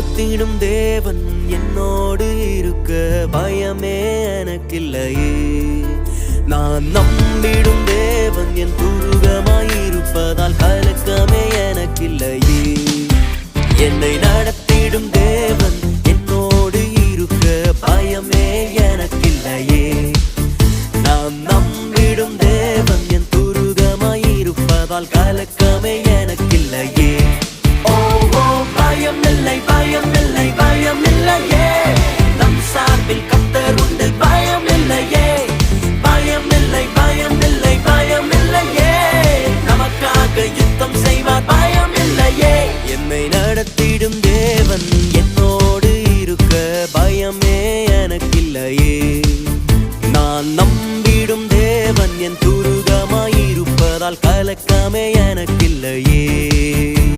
நடத்திடும் தேவன் என்னோடு இருக்க பயமே எனக்கில்லையே. நான் நம்பிடும் தேவன் என் துருகமாயிருப்பதால் கலக்கமே எனக்கில்லையே. என்னை நடத்திடும் தேவன் என்னோடு இருக்க பயமே எனக்கில்லையே. நான் நம்பிடும் தேவன் என் துருகமாயிருப்பதால் கலக்கமே எனக்கில்லையே. வாழ்வில் கத்தருண்டு பயம் இல்லையே பயம் இல்லை பயம் இல்லை பயம் இல்லையே நமக்காக யுத்தம் செய்வார் பயம் இல்லையே என்னை நடத்திடும் தேவன் என்னோடு இருக்க பயமே எனக்கில்லையே. நான் நம்பிடும் தேவன் என் துருகமாயிருப்பதால் கலக்கமே எனக்கில்லையே.